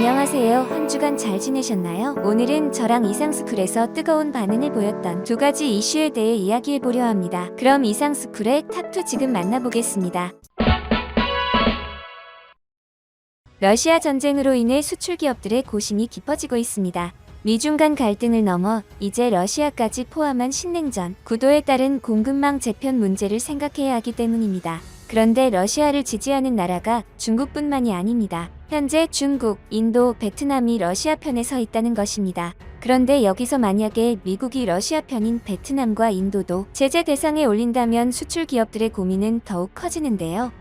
안녕하세요. 한 주간 잘 지내셨나요? 오늘은 저랑 이상스쿨에서 뜨거운 반응을 보였던 두 가지 이슈에 대해 이야기해 보려 합니다. 그럼 이상스쿨의 탑2 지금 만나보겠습니다. 러시아 전쟁으로 인해 수출 기업들의 고심이 깊어지고 있습니다. 미중 간 갈등을 넘어 이제 러시아까지 포함한 신냉전, 구도에 따른 공급망 재편 문제를 생각해야 하기 때문입니다. 그런데 러시아를 지지하는 나라가 중국뿐만이 아닙니다. 현재 중국, 인도, 베트남이 러시아 편에 서 있다는 것입니다. 그런데 여기서 만약에 미국이 러시아 편인 베트남과 인도도 제재 대상에 올린다면 수출 기업들의 고민은 더욱 커지는데요.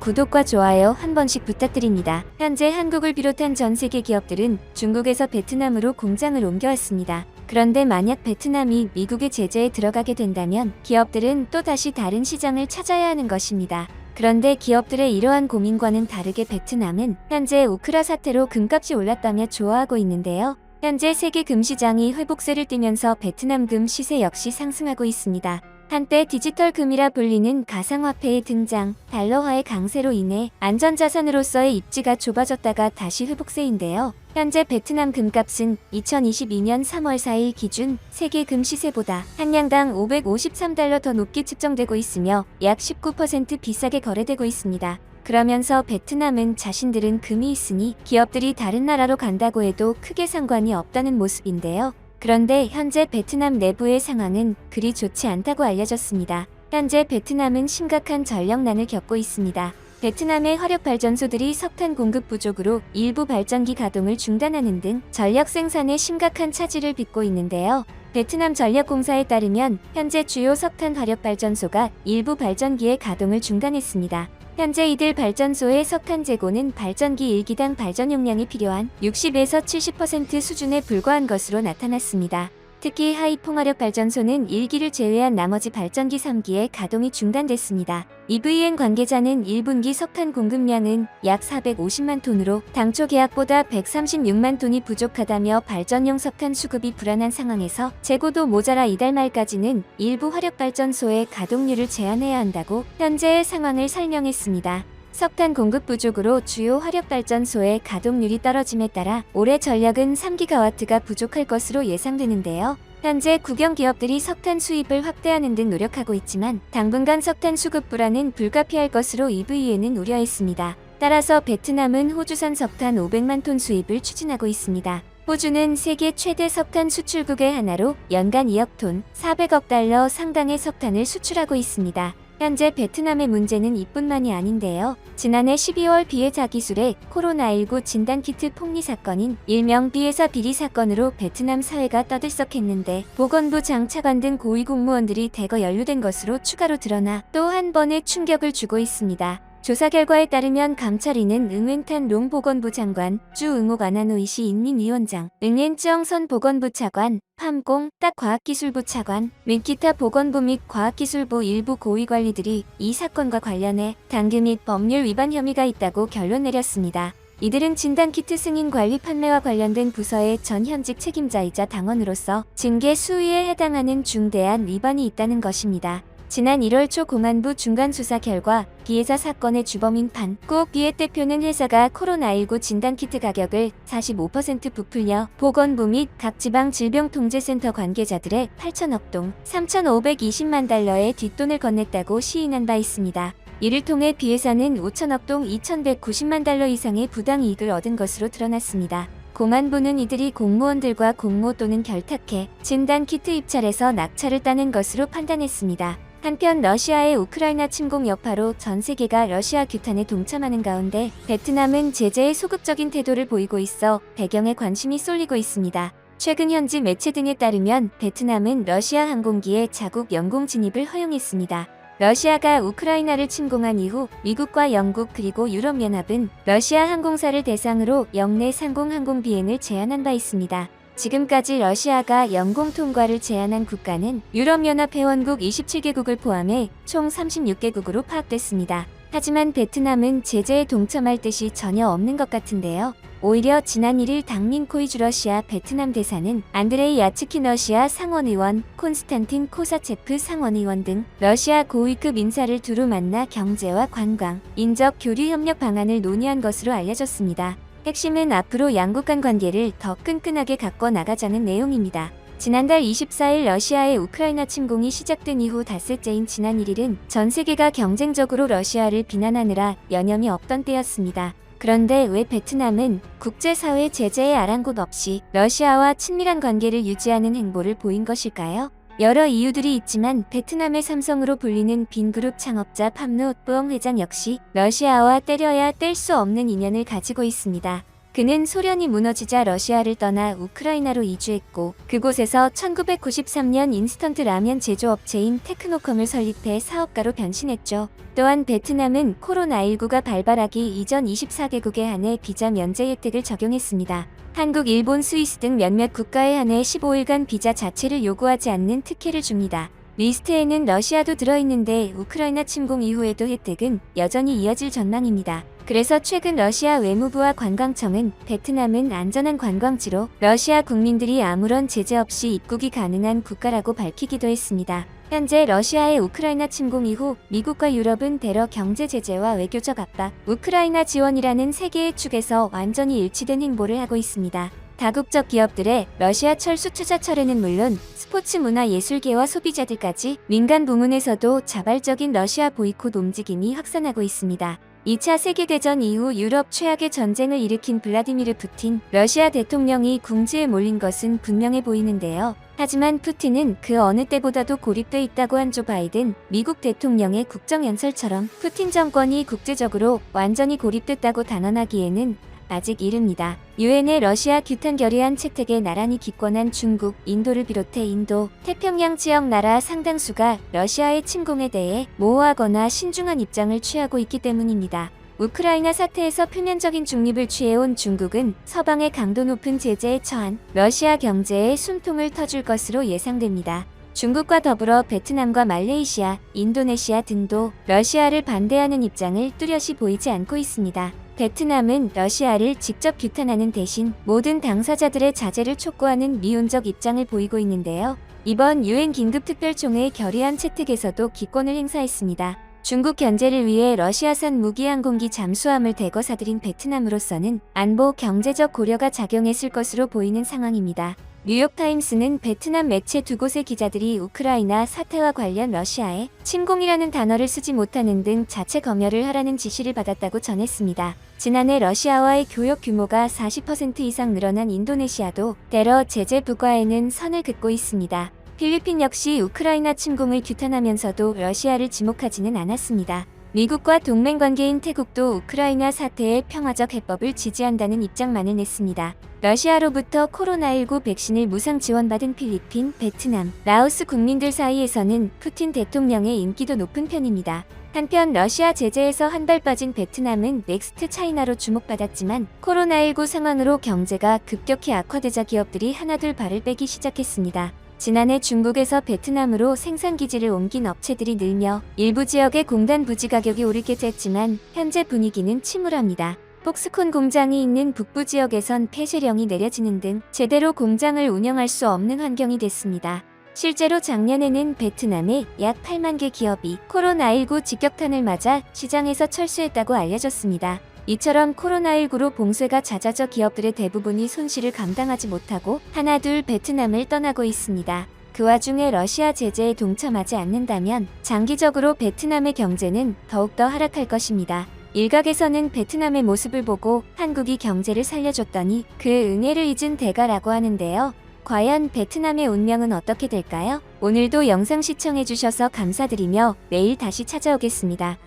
구독과 좋아요 한 번씩 부탁드립니다. 현재 한국을 비롯한 전 세계 기업들은 중국에서 베트남으로 공장을 옮겨왔습니다. 그런데 만약 베트남이 미국의 제재에 들어가게 된다면 기업들은 또 다시 다른 시장을 찾아야 하는 것입니다. 그런데 기업들의 이러한 고민과는 다르게 베트남은 현재 우크라 사태로 금값이 올랐다며 좋아하고 있는데요. 현재 세계 금시장이 회복세를 띠면서 베트남 금 시세 역시 상승하고 있습니다. 한때 디지털 금이라 불리는 가상화폐의 등장, 달러화의 강세로 인해 안전자산으로서의 입지가 좁아졌다가 다시 회복세인데요. 현재 베트남 금값은 2022년 3월 4일 기준 세계 금 시세보다 한 냥당 553달러 더 높게 측정되고 있으며 약 19% 비싸게 거래되고 있습니다. 그러면서 베트남은 자신들은 금이 있으니 기업들이 다른 나라로 간다고 해도 크게 상관이 없다는 모습인데요. 그런데 현재 베트남 내부의 상황은 그리 좋지 않다고 알려졌습니다. 현재 베트남은 심각한 전력난을 겪고 있습니다. 베트남의 화력 발전소들이 석탄 공급 부족으로 일부 발전기 가동을 중단하는 등 전력 생산에 심각한 차질을 빚고 있는데요. 베트남 전력공사에 따르면 현재 주요 석탄 화력 발전소가 일부 발전기의 가동을 중단했습니다. 현재 이들 발전소의 석탄 재고는 발전기 1기당 발전 용량이 필요한 60에서 70% 수준에 불과한 것으로 나타났습니다. 특히 하이 풍화력 발전소는 1기를 제외한 나머지 발전기 3기의 가동이 중단됐습니다. EVN 관계자는 1분기 석탄 공급량은 약 450만 톤으로 당초 계약보다 136만 톤이 부족하다며 발전용 석탄 수급이 불안한 상황에서 재고도 모자라 이달 말까지는 일부 화력 발전소의 가동률을 제한해야 한다고 현재의 상황을 설명했습니다. 석탄 공급 부족으로 주요 화력 발전소의 가동률이 떨어짐에 따라 올해 전력은 3기가와트가 부족할 것으로 예상되는데요. 현재 국영 기업들이 석탄 수입을 확대하는 등 노력하고 있지만 당분간 석탄 수급 불안은 불가피할 것으로 EV에는 우려했습니다. 따라서 베트남은 호주산 석탄 500만 톤 수입을 추진하고 있습니다. 호주는 세계 최대 석탄 수출국의 하나로 연간 2억 톤, 400억 달러 상당의 석탄을 수출하고 있습니다. 현재 베트남의 문제는 이뿐만이 아닌데요. 지난해 12월 비해자 기술의 코로나19 진단키트 폭리 사건인 일명 비해사 비리 사건으로 베트남 사회가 떠들썩했는데 보건부 장차관 등 고위 공무원들이 대거 연루된 것으로 추가로 드러나 또 한 번의 충격을 주고 있습니다. 조사 결과에 따르면 감찰인은 응웬탄 롱 보건부 장관, 주 응옥 아나노이시 인민위원장, 응엔정선 보건부 차관, 팜공, 딱 과학기술부 차관, 및 기타 보건부 및 과학기술부 일부 고위 관리들이 이 사건과 관련해 당규 및 법률 위반 혐의가 있다고 결론 내렸습니다. 이들은 진단키트 승인 관리 판매와 관련된 부서의 전 현직 책임자이자 당원으로서 징계 수위에 해당하는 중대한 위반이 있다는 것입니다. 지난 1월 초 공안부 중간 수사 결과 비해사 사건의 주범인 판꼭 비해 대표는 회사가 코로나19 진단키트 가격을 45% 부풀려 보건부 및 각 지방 질병통제센터 관계자들의 8천억 동 3,520만 달러의 뒷돈을 건넸다고 시인한 바 있습니다. 이를 통해 비회사는 5천억 동 2,190만 달러 이상의 부당이익을 얻은 것으로 드러났습니다. 공안부는 이들이 공무원들과 공모 또는 결탁해 진단키트 입찰에서 낙찰을 따는 것으로 판단했습니다. 한편 러시아의 우크라이나 침공 여파로 전 세계가 러시아 규탄에 동참하는 가운데 베트남은 제재에 소극적인 태도를 보이고 있어 배경에 관심이 쏠리고 있습니다. 최근 현지 매체 등에 따르면 베트남은 러시아 항공기의 자국 영공 진입을 허용했습니다. 러시아가 우크라이나를 침공한 이후 미국과 영국 그리고 유럽연합은 러시아 항공사를 대상으로 영내 상공 항공 비행을 제한한 바 있습니다. 지금까지 러시아가 영공 통과를 제한한 국가는 유럽연합 회원국 27개국을 포함해 총 36개국으로 파악됐습니다. 하지만 베트남은 제재에 동참할 뜻이 전혀 없는 것 같은데요. 오히려 지난 1일 당민 코이주 러시아 베트남 대사는 안드레이 야츠킨 러시아 상원의원, 콘스탄틴 코사체프 상원의원 등 러시아 고위급 인사를 두루 만나 경제와 관광, 인적 교류 협력 방안을 논의한 것으로 알려졌습니다. 핵심은 앞으로 양국 간 관계를 더 끈끈하게 갖고 나가자는 내용입니다. 지난달 24일 러시아의 우크라이나 침공이 시작된 이후 닷새째인 지난 1일은 전 세계가 경쟁적으로 러시아를 비난하느라 여념이 없던 때였습니다. 그런데 왜 베트남은 국제사회 제재에 아랑곳 없이 러시아와 친밀한 관계를 유지하는 행보를 보인 것일까요? 여러 이유들이 있지만 베트남의 삼성으로 불리는 빈그룹 창업자 팜노 뿌엉 회장 역시 러시아와 때려야 뗄 수 없는 인연을 가지고 있습니다. 그는 소련이 무너지자 러시아를 떠나 우크라이나로 이주했고 그곳에서 1993년 인스턴트 라면 제조업체인 테크노컴을 설립해 사업가로 변신했죠. 또한 베트남은 코로나19가 발발하기 이전 24개국에 한해 비자 면제 혜택을 적용했습니다. 한국, 일본, 스위스 등 몇몇 국가에 한해 15일간 비자 자체를 요구하지 않는 특혜를 줍니다. 리스트에는 러시아도 들어있는데 우크라이나 침공 이후에도 혜택은 여전히 이어질 전망입니다. 그래서 최근 러시아 외무부와 관광청은 베트남은 안전한 관광지로 러시아 국민들이 아무런 제재 없이 입국이 가능한 국가라고 밝히기도 했습니다. 현재 러시아의 우크라이나 침공 이후 미국과 유럽은 대러 경제 제재와 외교적 압박, 우크라이나 지원이라는 세 개의 축에서 완전히 일치된 행보를 하고 있습니다. 다국적 기업들의 러시아 철수 투자 철회는 물론 스포츠 문화 예술계와 소비자들까지 민간 부문에서도 자발적인 러시아 보이콧 움직임이 확산하고 있습니다. 2차 세계대전 이후 유럽 최악의 전쟁을 일으킨 블라디미르 푸틴 러시아 대통령이 궁지에 몰린 것은 분명해 보이는데요. 하지만 푸틴은 그 어느 때보다도 고립돼 있다고 한 조 바이든 미국 대통령의 국정연설처럼 푸틴 정권이 국제적으로 완전히 고립됐다고 단언하기에는 아직 이릅니다. 유엔의 러시아 규탄 결의안 채택에 나란히 기권한 중국, 인도를 비롯해 인도, 태평양 지역 나라 상당수가 러시아의 침공에 대해 모호하거나 신중한 입장을 취하고 있기 때문입니다. 우크라이나 사태에서 표면적인 중립을 취해온 중국은 서방의 강도 높은 제재에 처한 러시아 경제에 숨통을 터줄 것으로 예상됩니다. 중국과 더불어 베트남과 말레이시아, 인도네시아 등도 러시아를 반대하는 입장을 뚜렷이 보이지 않고 있습니다. 베트남은 러시아를 직접 규탄하는 대신 모든 당사자들의 자제를 촉구하는 미온적 입장을 보이고 있는데요. 이번 유엔 긴급특별총회 결의안 채택에서도 기권을 행사했습니다. 중국 견제를 위해 러시아산 무기 항공기 잠수함을 대거 사들인 베트남으로서는 안보 경제적 고려가 작용했을 것으로 보이는 상황입니다. 뉴욕타임스는 베트남 매체 두 곳의 기자들이 우크라이나 사태와 관련 러시아에 침공이라는 단어를 쓰지 못하는 등 자체 검열을 하라는 지시를 받았다고 전했습니다. 지난해 러시아와의 교역 규모가 40% 이상 늘어난 인도네시아도 대러 제재 부과에는 선을 긋고 있습니다. 필리핀 역시 우크라이나 침공을 규탄하면서도 러시아를 지목하지는 않았습니다. 미국과 동맹 관계인 태국도 우크라이나 사태의 평화적 해법을 지지한다는 입장만을 냈습니다. 러시아로부터 코로나19 백신을 무상 지원받은 필리핀, 베트남, 라오스 국민들 사이에서는 푸틴 대통령의 인기도 높은 편입니다. 한편 러시아 제재에서 한 발 빠진 베트남은 넥스트 차이나로 주목받았지만 코로나19 상황으로 경제가 급격히 악화되자 기업들이 하나둘 발을 빼기 시작했습니다. 지난해 중국에서 베트남으로 생산 기지를 옮긴 업체들이 늘며 일부 지역의 공단 부지 가격이 오르게 됐지만 현재 분위기는 침울합니다. 폭스콘 공장이 있는 북부 지역에선 폐쇄령이 내려지는 등 제대로 공장을 운영할 수 없는 환경이 됐습니다. 실제로 작년에는 베트남의 약 8만 개 기업이 코로나19 직격탄을 맞아 시장에서 철수했다고 알려졌습니다. 이처럼 코로나19로 봉쇄가 잦아져 기업들의 대부분이 손실을 감당하지 못하고 하나둘 베트남을 떠나고 있습니다. 그 와중에 러시아 제재에 동참하지 않는다면 장기적으로 베트남의 경제는 더욱더 하락할 것입니다. 일각에서는 베트남의 모습을 보고 한국이 경제를 살려줬더니 그 은혜를 잊은 대가라고 하는데요. 과연 베트남의 운명은 어떻게 될까요? 오늘도 영상 시청해주셔서 감사드리며 내일 다시 찾아오겠습니다.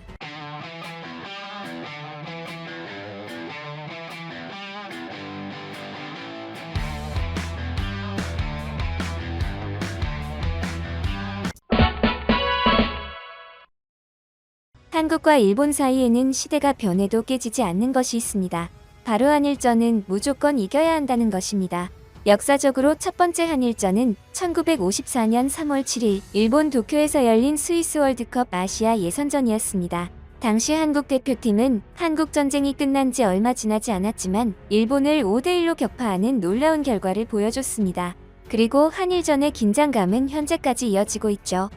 한국과 일본 사이에는 시대가 변해도 깨지지 않는 것이 있습니다. 바로 한일전은 무조건 이겨야 한다는 것입니다. 역사적으로 첫 번째 한일전은 1954년 3월 7일 일본 도쿄에서 열린 스위스 월드컵 아시아 예선전이었습니다. 당시 한국 대표팀은 한국 전쟁이 끝난 지 얼마 지나지 않았지만 일본을 5대1로 격파하는 놀라운 결과를 보여줬습니다. 그리고 한일전의 긴장감은 현재까지 이어지고 있죠.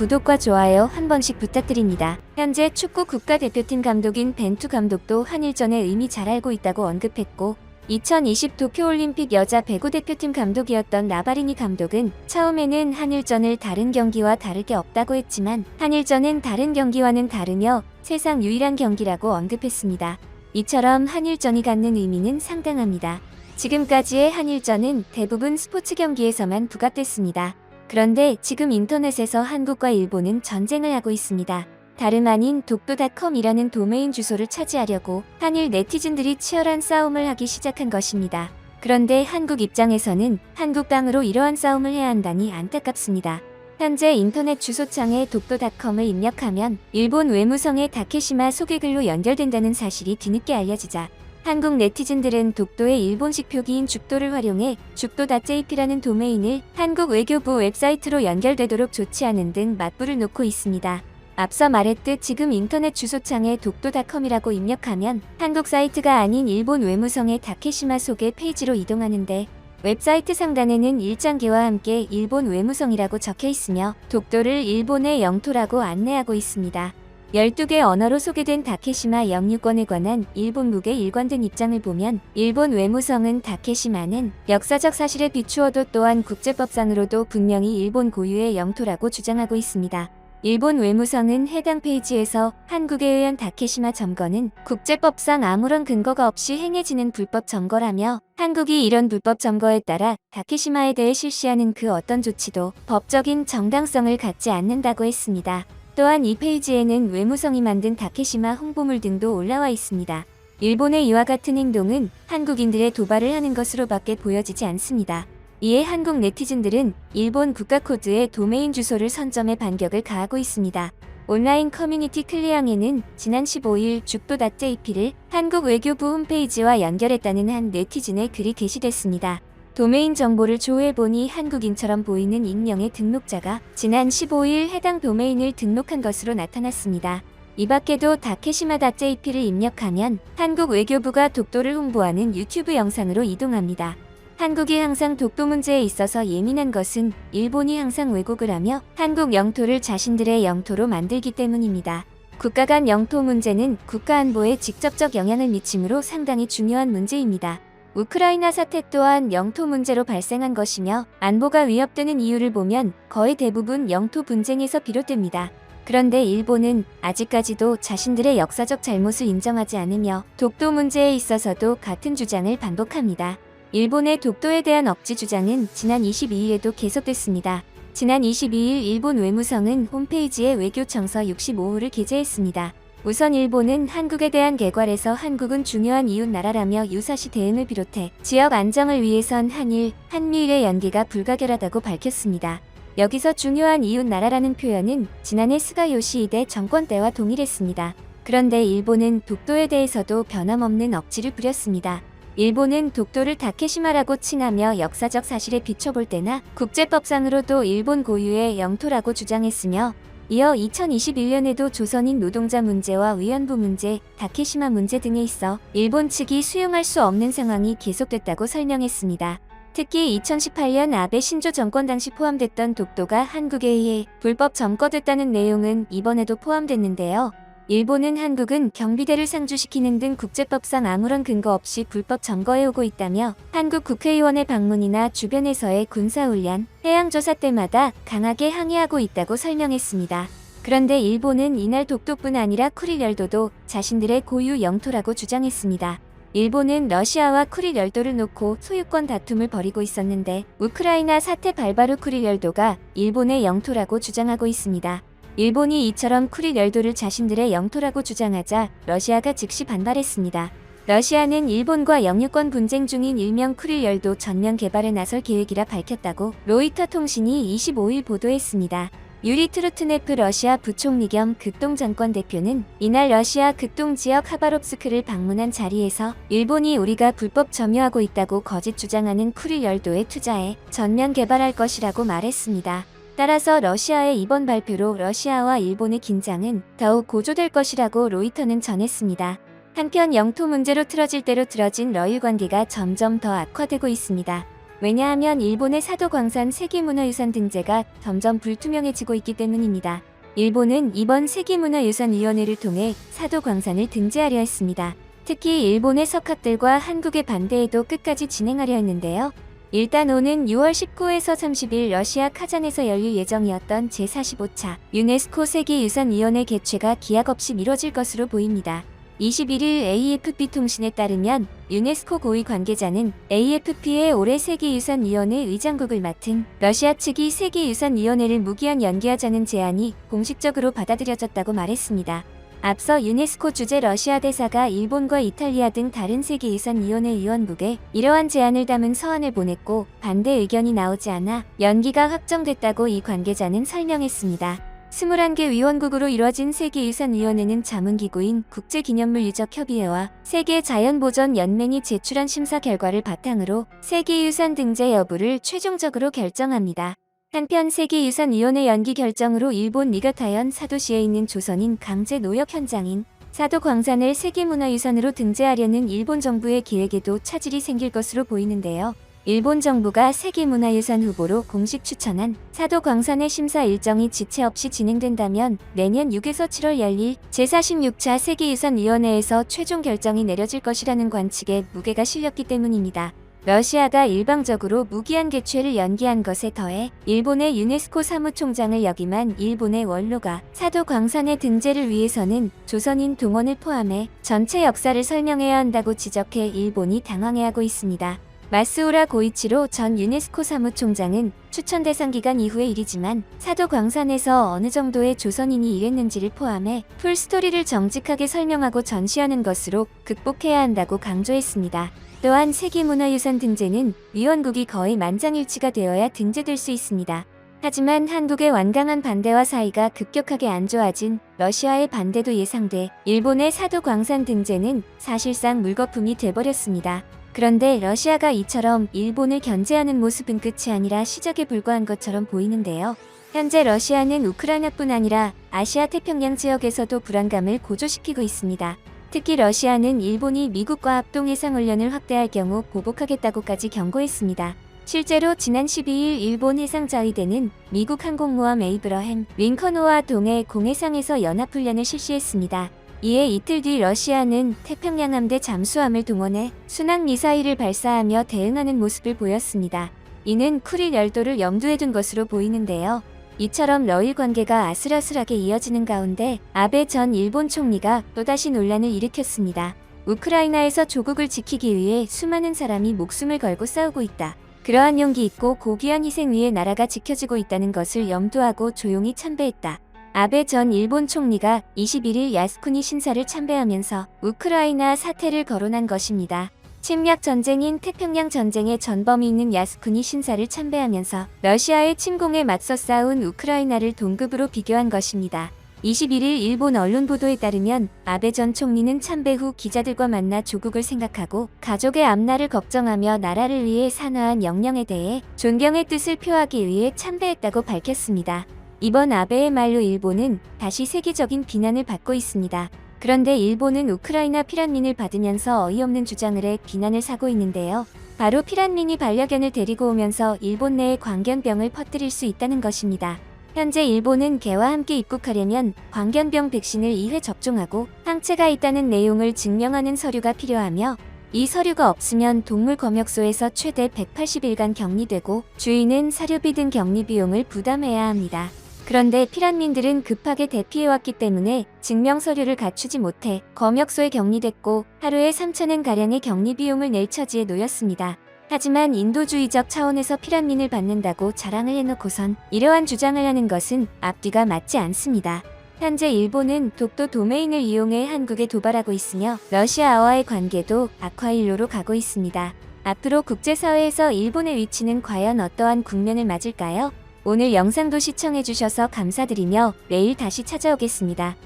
구독과 좋아요 한 번씩 부탁드립니다. 현재 축구 국가대표팀 감독인 벤투 감독도 한일전의 의미 잘 알고 있다고 언급했고 2020 도쿄올림픽 여자 배구 대표팀 감독이었던 나바리니 감독은 처음에는 한일전을 다른 경기와 다를 게 없다고 했지만 한일전은 다른 경기와는 다르며 세상 유일한 경기라고 언급했습니다. 이처럼 한일전이 갖는 의미는 상당합니다. 지금까지의 한일전은 대부분 스포츠 경기에서만 부각됐습니다. 그런데 지금 인터넷에서 한국과 일본은 전쟁을 하고 있습니다. 다름 아닌 독도닷컴이라는 도메인 주소를 차지하려고 한일 네티즌들이 치열한 싸움을 하기 시작한 것입니다. 그런데 한국 입장에서는 한국 땅으로 이러한 싸움을 해야 한다니 안타깝습니다. 현재 인터넷 주소창에 독도닷컴을 입력하면 일본 외무성의 다케시마 소개글로 연결된다는 사실이 뒤늦게 알려지자 한국 네티즌들은 독도의 일본식 표기인 죽도를 활용해 죽도.jp라는 도메인을 한국 외교부 웹사이트로 연결되도록 조치하는 등 맞불을 놓고 있습니다. 앞서 말했듯 지금 인터넷 주소창에 독도닷컴이라고 입력하면 한국 사이트가 아닌 일본 외무성의 다케시마 소개 페이지로 이동하는데 웹사이트 상단에는 일장기와 함께 일본 외무성이라고 적혀 있으며 독도를 일본의 영토라고 안내하고 있습니다. 12개 언어로 소개된 다케시마 영유권에 관한 일본국의 일관된 입장을 보면 일본 외무성은 다케시마는 역사적 사실에 비추어도 또한 국제법상으로도 분명히 일본 고유의 영토라고 주장하고 있습니다. 일본 외무성은 해당 페이지에서 한국에 의한 다케시마 점거는 국제법상 아무런 근거가 없이 행해지는 불법 점거라며 한국이 이런 불법 점거에 따라 다케시마에 대해 실시하는 그 어떤 조치도 법적인 정당성을 갖지 않는다고 했습니다. 또한 이 페이지에는 외무성이 만든 다케시마 홍보물 등도 올라와 있습니다. 일본의 이와 같은 행동은 한국인들의 도발을 하는 것으로밖에 보여지지 않습니다. 이에 한국 네티즌들은 일본 국가코드의 도메인 주소를 선점해 반격을 가하고 있습니다. 온라인 커뮤니티 클리앙에는 지난 15일 죽도.jp를 한국 외교부 홈페이지와 연결했다는 한 네티즌의 글이 게시됐습니다. 도메인 정보를 조회해보니 한국인처럼 보이는 익명의 등록자가 지난 15일 해당 도메인을 등록한 것으로 나타났습니다. 이 밖에도 다케시마.jp를 입력하면 한국 외교부가 독도를 홍보하는 유튜브 영상으로 이동합니다. 한국이 항상 독도 문제에 있어서 예민한 것은 일본이 항상 왜곡을 하며 한국 영토를 자신들의 영토로 만들기 때문입니다. 국가 간 영토 문제는 국가 안보에 직접적 영향을 미치므로 상당히 중요한 문제입니다. 우크라이나 사태 또한 영토 문제로 발생한 것이며 안보가 위협되는 이유를 보면 거의 대부분 영토 분쟁에서 비롯됩니다. 그런데 일본은 아직까지도 자신들의 역사적 잘못을 인정하지 않으며 독도 문제에 있어서도 같은 주장을 반복합니다. 일본의 독도에 대한 억지 주장은 지난 22일에도 계속됐습니다. 지난 22일 일본 외무성은 홈페이지에 외교 청서 65호를 게재했습니다. 우선 일본은 한국에 대한 개괄에서 한국은 중요한 이웃 나라라며 유사시 대응을 비롯해 지역 안정을 위해선 한일, 한미일의 연계가 불가결하다고 밝혔습니다. 여기서 중요한 이웃 나라라는 표현은 지난해 스가 요시히데 정권 때와 동일했습니다. 그런데 일본은 독도에 대해서도 변함없는 억지를 부렸습니다. 일본은 독도를 다케시마라고 칭하며 역사적 사실에 비춰볼 때나 국제법상으로도 일본 고유의 영토라고 주장했으며 이어 2021년에도 조선인 노동자 문제와 위안부 문제, 다케시마 문제 등에 있어 일본 측이 수용할 수 없는 상황이 계속됐다고 설명했습니다. 특히 2018년 아베 신조 정권 당시 포함됐던 독도가 한국에 의해 불법 점거됐다는 내용은 이번에도 포함됐는데요. 일본은 한국은 경비대를 상주시키는 등 국제법상 아무런 근거 없이 불법 점거해오고 있다며 한국 국회의원의 방문이나 주변에서의 군사훈련, 해양조사 때마다 강하게 항의하고 있다고 설명했습니다. 그런데 일본은 이날 독도뿐 아니라 쿠릴 열도도 자신들의 고유 영토라고 주장했습니다. 일본은 러시아와 쿠릴 열도를 놓고 소유권 다툼을 벌이고 있었는데 우크라이나 사태 발바로 쿠릴 열도가 일본의 영토라고 주장하고 있습니다. 일본이 이처럼 쿠릴 열도를 자신들의 영토라고 주장하자 러시아가 즉시 반발했습니다. 러시아는 일본과 영유권 분쟁 중인 일명 쿠릴 열도 전면 개발에 나설 계획이라 밝혔다고 로이터 통신이 25일 보도했습니다. 유리 트루트네프 러시아 부총리 겸 극동 정권 대표는 이날 러시아 극동 지역 하바롭스크를 방문한 자리에서 일본이 우리가 불법 점유하고 있다고 거짓 주장하는 쿠릴 열도에 투자해 전면 개발할 것이라고 말했습니다. 따라서 러시아의 이번 발표로 러시아와 일본의 긴장은 더욱 고조될 것이라고 로이터는 전했습니다. 한편 영토 문제로 틀어질 대로 틀어진 러일 관계가 점점 더 악화되고 있습니다. 왜냐하면 일본의 사도 광산 세계문화유산 등재가 점점 불투명해지고 있기 때문입니다. 일본은 이번 세계문화유산위원회를 통해 사도 광산을 등재하려 했습니다. 특히 일본의 석학들과 한국의 반대에도 끝까지 진행하려 했는데요. 일단 오는 6월 19에서 30일 러시아 카잔에서 열릴 예정이었던 제45차 유네스코 세계유산위원회 개최가 기약 없이 미뤄질 것으로 보입니다. 21일 AFP 통신에 따르면 유네스코 고위 관계자는 AFP의 올해 세계유산위원회 의장국을 맡은 러시아 측이 세계유산위원회를 무기한 연기하자는 제안이 공식적으로 받아들여졌다고 말했습니다. 앞서 유네스코 주재 러시아 대사가 일본과 이탈리아 등 다른 세계유산위원회 위원국에 이러한 제안을 담은 서한을 보냈고 반대 의견이 나오지 않아 연기가 확정됐다고 이 관계자는 설명했습니다. 21개 위원국으로 이뤄진 세계유산위원회는 자문기구인 국제기념물유적협의회와 세계자연보전연맹이 제출한 심사 결과를 바탕으로 세계유산 등재 여부를 최종적으로 결정합니다. 한편 세계유산위원회 연기 결정으로 일본 니가타현 사도시에 있는 조선인 강제 노역 현장인 사도 광산을 세계문화유산으로 등재하려는 일본 정부의 계획에도 차질이 생길 것으로 보이는데요. 일본 정부가 세계문화유산 후보로 공식 추천한 사도 광산의 심사 일정이 지체 없이 진행된다면 내년 6에서 7월 열릴 제46차 세계유산위원회에서 최종 결정이 내려질 것이라는 관측에 무게가 실렸기 때문입니다. 러시아가 일방적으로 무기한 개최를 연기한 것에 더해 일본의 유네스코 사무총장을 역임한 일본의 원로가 사도 광산의 등재를 위해서는 조선인 동원을 포함해 전체 역사를 설명해야 한다고 지적해 일본이 당황해하고 있습니다. 마스우라 고이치로 전 유네스코 사무총장은 추천 대상 기간 이후의 일이지만 사도 광산에서 어느 정도의 조선인이 일했는지를 포함해 풀스토리를 정직하게 설명하고 전시하는 것으로 극복해야 한다고 강조했습니다. 또한 세계문화유산 등재는 위원국이 거의 만장일치가 되어야 등재될 수 있습니다. 하지만 한국의 완강한 반대와 사이가 급격하게 안 좋아진 러시아의 반대도 예상돼 일본의 사도 광산 등재는 사실상 물거품이 돼버렸습니다. 그런데 러시아가 이처럼 일본을 견제하는 모습은 끝이 아니라 시작에 불과한 것처럼 보이는데요. 현재 러시아는 우크라이나뿐 아니라 아시아 태평양 지역에서도 불안감을 고조시키고 있습니다. 특히 러시아는 일본이 미국과 합동 해상훈련을 확대할 경우 보복하겠다고까지 경고했습니다. 실제로 지난 12일 일본 해상자위대는 미국 항공모함 에이브러햄 링컨호와 동해 공해상에서 연합훈련을 실시했습니다. 이에 이틀 뒤 러시아는 태평양 함대 잠수함을 동원해 순항 미사일을 발사하며 대응하는 모습을 보였습니다. 이는 쿠릴 열도를 염두에 둔 것으로 보이는데요. 이처럼 러일 관계가 아슬아슬하게 이어지는 가운데 아베 전 일본 총리가 또다시 논란을 일으켰습니다. 우크라이나에서 조국을 지키기 위해 수많은 사람이 목숨을 걸고 싸우고 있다. 그러한 용기 있고 고귀한 희생 위에 나라가 지켜지고 있다는 것을 염두하고 조용히 참배했다. 아베 전 일본 총리가 21일 야스쿠니 신사를 참배하면서 우크라이나 사태를 거론한 것입니다. 침략 전쟁인 태평양 전쟁의 전범이 있는 야스쿠니 신사를 참배하면서 러시아의 침공에 맞서 싸운 우크라이나를 동급으로 비교한 것입니다. 21일 일본 언론 보도에 따르면 아베 전 총리는 참배 후 기자들과 만나 조국을 생각하고 가족의 앞날을 걱정하며 나라를 위해 산화한 영령에 대해 존경의 뜻을 표하기 위해 참배했다고 밝혔습니다. 이번 아베의 말로 일본은 다시 세계적인 비난을 받고 있습니다. 그런데 일본은 우크라이나 피란민을 받으면서 어이없는 주장을 해 비난을 사고 있는데요. 바로 피란민이 반려견을 데리고 오면서 일본 내에 광견병을 퍼뜨릴 수 있다는 것입니다. 현재 일본은 개와 함께 입국하려면 광견병 백신을 2회 접종하고 항체가 있다는 내용을 증명하는 서류가 필요하며 이 서류가 없으면 동물 검역소에서 최대 180일간 격리되고 주인은 사료비 등 격리 비용을 부담해야 합니다. 그런데 피란민들은 급하게 대피해왔기 때문에 증명 서류를 갖추지 못해 검역소에 격리됐고 하루에 3천엔 가량의 격리 비용을 낼 처지에 놓였습니다. 하지만 인도주의적 차원에서 피란민을 받는다고 자랑을 해놓고선 이러한 주장을 하는 것은 앞뒤가 맞지 않습니다. 현재 일본은 독도 도메인을 이용해 한국에 도발하고 있으며 러시아와의 관계도 악화일로로 가고 있습니다. 앞으로 국제사회에서 일본의 위치는 과연 어떠한 국면을 맞을까요? 오늘 영상도 시청해주셔서 감사드리며 내일 다시 찾아오겠습니다.